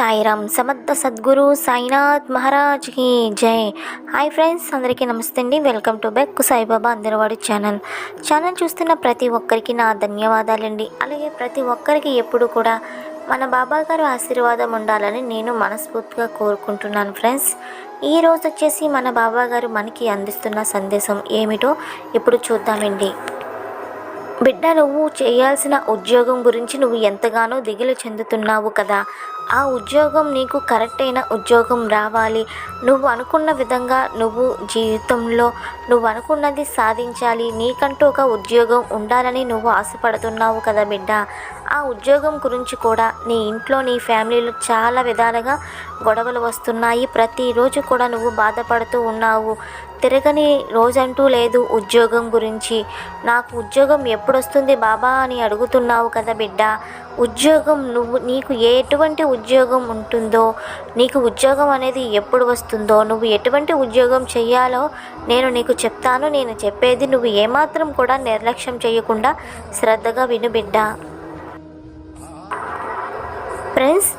సాయిరామ్ సమర్థ సద్గురు సాయినాథ్ మహారాజ్కి జై. హాయ్ ఫ్రెండ్స్ అందరికీ నమస్తే అండి. వెల్కమ్ టు బ్యాక్ సాయిబాబా అందరివాడి ఛానల్. ఛానల్ చూస్తున్న ప్రతి ఒక్కరికి నా ధన్యవాదాలండి. అలాగే ప్రతి ఒక్కరికి ఎప్పుడు కూడా మన బాబా గారు ఆశీర్వాదం ఉండాలని నేను మనస్ఫూర్తిగా కోరుకుంటున్నాను ఫ్రెండ్స్. ఈ రోజు వచ్చేసి మన బాబా గారు మనకి అందిస్తున్న సందేశం ఏమిటో ఇప్పుడు చూద్దామండి? బిడ్డ నువ్వు చేయాల్సిన ఉద్యోగం గురించి నువ్వు ఎంతగానో దిగులు చెందుతున్నావు కదా. ఆ ఉద్యోగం నీకు కరెక్ట్ అయిన ఉద్యోగం రావాలి. నువ్వు అనుకున్న విధంగా నువ్వు జీవితంలో నువ్వు అనుకున్నది సాధించాలి. నీకంటూ ఒక ఉద్యోగం ఉండాలని నువ్వు ఆశపడుతున్నావు కదా బిడ్డ. ఆ ఉద్యోగం గురించి కూడా నీ ఇంట్లో నీ ఫ్యామిలీలో చాలా విధాలుగా గొడవలు వస్తున్నాయి. ప్రతిరోజు కూడా నువ్వు బాధపడుతూ ఉన్నావు. తిరగని రోజంటూ లేదు ఉద్యోగం గురించి. నాకు ఉద్యోగం ఎప్పుడు వస్తుంది బాబా అని అడుగుతున్నావు కదా బిడ్డ. ఉద్యోగం నువ్వు నీకు ఎటువంటి ఉద్యోగం ఉంటుందో నీకు ఉద్యోగం అనేది ఎప్పుడు వస్తుందో నువ్వు ఎటువంటి ఉద్యోగం చేయాలో నేను నీకు చెప్తాను నేను చెప్పేది నువ్వు ఏమాత్రం కూడా నిర్లక్ష్యం చేయకుండా శ్రద్ధగా విను బిడ్డ. ఫ్రెండ్స్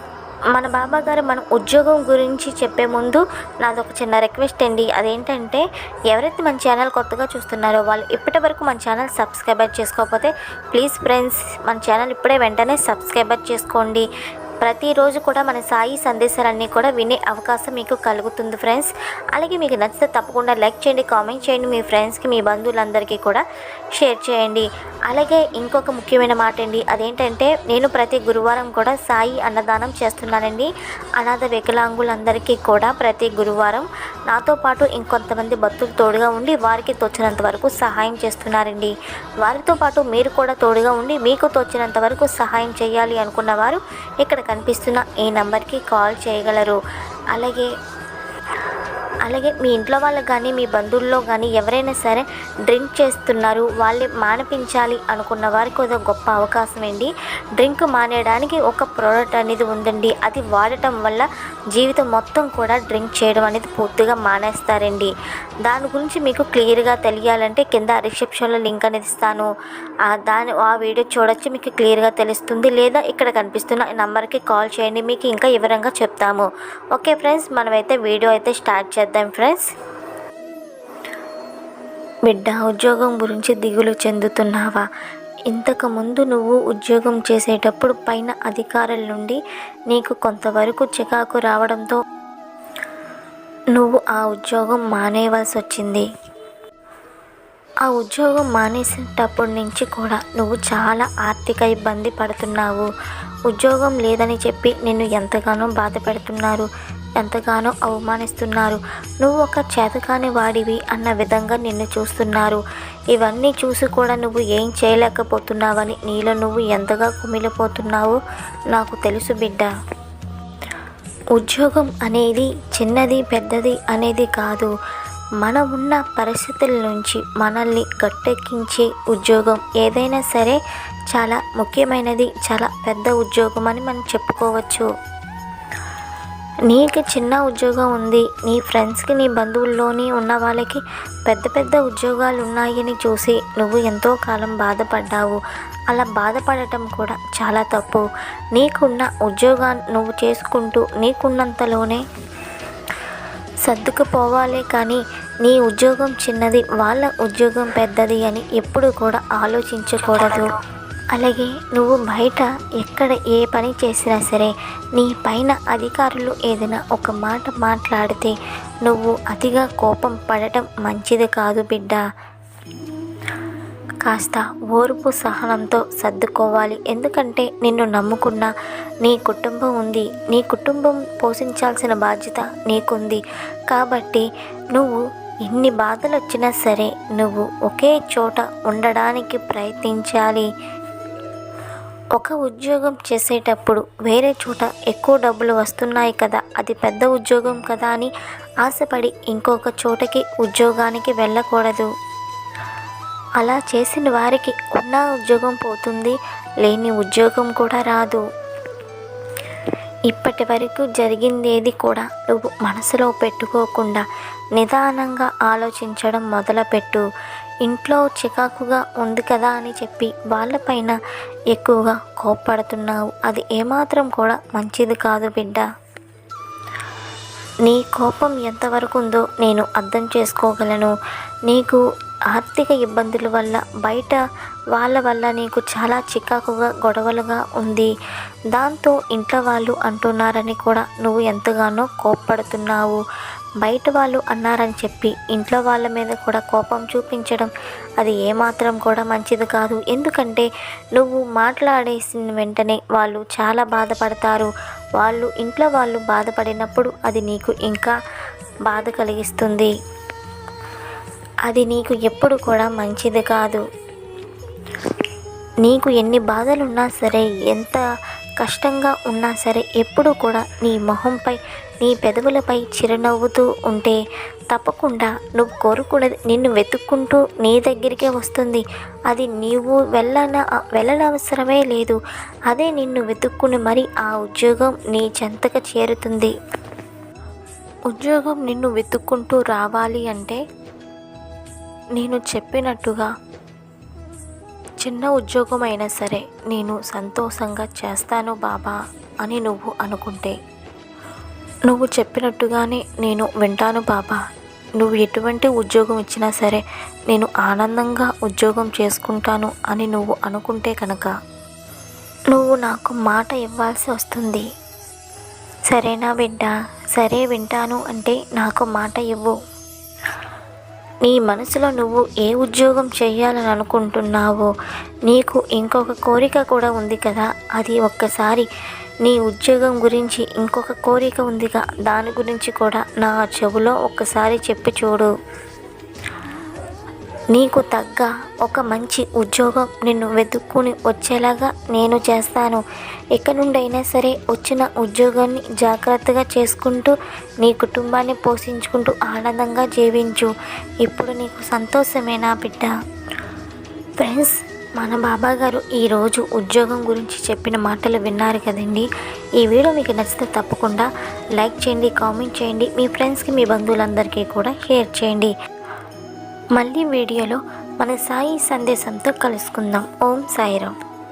మన బాబా గారు మన ఉద్యోగం గురించి చెప్పే ముందు నాదొక చిన్న రిక్వెస్ట్ అండి. అదేంటంటే ఎవరైతే మన ఛానల్ కొత్తగా చూస్తున్నారో వాళ్ళు ఇప్పటి వరకు మన ఛానల్ సబ్స్క్రైబర్ చేసుకోకపోతే ప్లీజ్ ఫ్రెండ్స్ మన ఛానల్ ఇప్పుడే వెంటనే సబ్స్క్రైబర్ చేసుకోండి. ప్రతిరోజు కూడా మన సాయి సందేశాలన్నీ కూడా వినే అవకాశం మీకు కలుగుతుంది ఫ్రెండ్స్. అలాగే మీకు నచ్చితే తప్పకుండా లైక్ చేయండి కామెంట్ చేయండి మీ ఫ్రెండ్స్కి మీ బంధువులందరికీ కూడా షేర్ చేయండి. అలాగే ఇంకొక ముఖ్యమైన మాట అండి అదేంటంటే నేను ప్రతి గురువారం కూడా సాయి అన్నదానం చేస్తున్నానండి. అనాథ వికలాంగులందరికీ కూడా ప్రతి గురువారం నాతో పాటు ఇంకొంతమంది భక్తులు తోడుగా ఉండి వారికి తోచినంత వరకు సహాయం చేస్తున్నారండి. వారితో పాటు మీరు కూడా తోడుగా ఉండి మీకు తోచినంత వరకు సహాయం చేయాలి అనుకున్న వారు ఇక్కడ కనిపిస్తున్న ఈ నంబర్కి కాల్ చేయగలరు. అలాగే అలాగే మీ ఇంట్లో వాళ్ళకి కానీ మీ బంధువుల్లో కానీ ఎవరైనా సరే డ్రింక్ చేస్తున్నారు వాళ్ళే మానిపించాలి అనుకున్న వారికి ఒక గొప్ప అవకాశం అండి. డ్రింక్ మానేయడానికి ఒక ప్రోడక్ట్ అనేది ఉందండి. అది వాడటం వల్ల జీవితం మొత్తం కూడా డ్రింక్ చేయడం అనేది పూర్తిగా మానేస్తారండి. దాని గురించి మీకు క్లియర్గా తెలియాలంటే కింద రిసెప్షన్లో లింక్ అనేది ఇస్తాను. దాని ఆ వీడియో చూడొచ్చు మీకు క్లియర్గా తెలుస్తుంది. లేదా ఇక్కడ కనిపిస్తున్న నంబర్కి కాల్ చేయండి మీకు ఇంకా వివరంగా చెప్తాము. ఓకే ఫ్రెండ్స్ మనమైతే వీడియో అయితే స్టార్ట్ చేద్దాం. ఫ్రెండ్స్. బిడ్డ ఉద్యోగం గురించి దిగులు చెందుతున్నావా? ఇంతకుముందు నువ్వు ఉద్యోగం చేసేటప్పుడు పైన అధికారుల నుండి నీకు కొంతవరకు చికాకు రావడంతో నువ్వు ఆ ఉద్యోగం మానేయవలసి వచ్చింది ఆ ఉద్యోగం మానేసేటప్పటి నుంచి కూడా నువ్వు చాలా ఆర్థిక ఇబ్బంది పడుతున్నావు. ఉద్యోగం లేదని చెప్పి నిన్ను ఎంతగానో బాధ పెడుతున్నారు. ఎంతగానో అవమానిస్తున్నారు. నువ్వు ఒక చేతకాని వాడివి అన్న విధంగా నిన్ను చూస్తున్నారు. ఇవన్నీ చూసి కూడా నువ్వు ఏం చేయలేకపోతున్నావని నీలో నువ్వు ఎంతగా కుమిలిపోతున్నావో నాకు తెలుసు బిడ్డ. ఉద్యోగం అనేది చిన్నది పెద్దది అనేది కాదు. మనం ఉన్న పరిస్థితుల నుంచి మనల్ని గట్టెక్కించే ఉద్యోగం ఏదైనా సరే చాలా ముఖ్యమైనది చాలా పెద్ద ఉద్యోగం అని మనం చెప్పుకోవచ్చు. నీకు చిన్న ఉద్యోగం ఉంది. నీ ఫ్రెండ్స్కి నీ బంధువుల్లోని ఉన్న వాళ్ళకి పెద్ద పెద్ద ఉద్యోగాలు ఉన్నాయని చూసి నువ్వు ఎంతో కాలం బాధపడ్డావు. అలా బాధపడటం కూడా చాలా తప్పు. నీకున్న ఉద్యోగాన్ని నువ్వు చేసుకుంటూ నీకున్నంతలోనే సర్దుకుపోవాలే కానీ నీ ఉద్యోగం చిన్నది వాళ్ళ ఉద్యోగం పెద్దది అని ఎప్పుడు కూడా ఆలోచించకూడదు. అలాగే నువ్వు బయట ఎక్కడ ఏ పని చేసినా సరే నీ పైన అధికారులు ఏదైనా ఒక మాట మాట్లాడితే నువ్వు అతిగా కోపం పడటం మంచిది కాదు బిడ్డ. కాస్త ఓర్పు సహనంతో సర్దుకోవాలి. ఎందుకంటే నిన్ను నమ్ముకున్న నీ కుటుంబం ఉంది. నీ కుటుంబం పోషించాల్సిన బాధ్యత నీకుంది. కాబట్టి నువ్వు ఎన్ని బాధలు వచ్చినా సరే నువ్వు ఒకే చోట ఉండడానికి ప్రయత్నించాలి. ఒక ఉద్యోగం చేసేటప్పుడు వేరే చోట ఎక్కువ డబ్బులు వస్తున్నాయి కదా అది పెద్ద ఉద్యోగం కదా అని ఆశపడి ఇంకొక చోటకి ఉద్యోగానికి వెళ్ళకూడదు. అలా చేసిన వారికి ఉన్న ఉద్యోగం పోతుంది లేని ఉద్యోగం కూడా రాదు. ఇప్పటి వరకు జరిగిందేది కూడా నువ్వు మనసులో పెట్టుకోకుండా నిదానంగా ఆలోచించడం మొదలుపెట్టు. ఇంట్లో చికాకుగా ఉంది కదా అని చెప్పి వాళ్ళపైన ఎక్కువగా కోప్పడుతున్నావు. అది ఏమాత్రం కూడా మంచిది కాదు బిడ్డ. నీ కోపం ఎంతవరకు ఉందో నేను అర్థం చేసుకోగలను. నీకు ఆర్థిక ఇబ్బందుల వల్ల బయట వాళ్ళ వల్ల నీకు చాలా చికాకుగా గొడవలుగా ఉంది. దాంతో ఇంట్లో వాళ్ళు అంటున్నారని కూడా నువ్వు ఎంతగానో కోప్పడుతున్నావు. బయట వాళ్ళు అన్నారని చెప్పి ఇంట్లో వాళ్ళ మీద కూడా కోపం చూపించడం అది ఏమాత్రం కూడా మంచిది కాదు. ఎందుకంటే నువ్వు మాట్లాడేసిన వెంటనే వాళ్ళు చాలా బాధపడతారు. వాళ్ళు ఇంట్లో వాళ్ళు బాధపడినప్పుడు అది నీకు ఇంకా బాధ కలిగిస్తుంది. అది నీకు ఎప్పుడు కూడా మంచిది కాదు. నీకు ఎన్ని బాధలున్నా సరే ఎంత కష్టంగా ఉన్నా సరే ఎప్పుడూ కూడా నీ మొహంపై నీ పెదవులపై చిరునవ్వుతూ ఉంటే తప్పకుండా నువ్వు కోరుకున్నది నిన్ను వెతుక్కుంటూ నీ దగ్గరికే వస్తుంది. అది నీవు వెళ్ళన వెళ్ళనవసరమే లేదు. అదే నిన్ను వెతుక్కుని మరి ఆ ఉద్యోగం నీ చెంతకు చేరుతుంది. ఉద్యోగం నిన్ను వెతుక్కుంటూ రావాలి అంటే నేను చెప్పినట్టుగా చిన్న ఉద్యోగం అయినా సరే నేను సంతోషంగా చేస్తాను బాబా అని నువ్వు అనుకుంటే. నువ్వు చెప్పినట్టుగానే నేను వింటాను బాబా. నువ్వు ఎటువంటి ఉద్యోగం ఇచ్చినా సరే నేను ఆనందంగా ఉద్యోగం చేసుకుంటాను అని నువ్వు అనుకుంటే కనుక నువ్వు నాకు మాట ఇవ్వాల్సి వస్తుంది. సరేనా బిడ్డ? సరే వింటాను అంటే నాకు మాట ఇవ్వు. నీ మనసులో నువ్వు ఏ ఉద్యోగం చేయాలని అనుకుంటున్నావో నీకు ఇంకొక కోరిక కూడా ఉంది కదా? అది ఒక్కసారి నీ ఉద్యోగం గురించి ఇంకొక కోరిక ఉందిగా దాని గురించి కూడా నా చెవులో ఒక్కసారి చెప్పి చూడు. నీకు తగ్గ ఒక మంచి ఉద్యోగం నిన్ను వెతుక్కుని వచ్చేలాగా నేను చేస్తాను. ఎక్కడి నుండైనా సరే వచ్చిన ఉద్యోగాన్ని జాగ్రత్తగా చేసుకుంటూ నీ కుటుంబాన్ని పోషించుకుంటూ ఆనందంగా జీవించు. ఇప్పుడు నీకు సంతోషమేనా బిడ్డ? ఫ్రెండ్స్ మన బాబా గారు ఈరోజు ఉద్యోగం గురించి చెప్పిన మాటలు విన్నారు కదండి. ఈ వీడియో మీకు నచ్చితే తప్పకుండా లైక్ చేయండి కామెంట్ చేయండి. మీ ఫ్రెండ్స్కి మీ బంధువులందరికీ కూడా షేర్ చేయండి. మళ్ళీ వీడియోలో మన సాయి సందేశంతో కలుసుకుందాం. ఓం సాయిరామ్.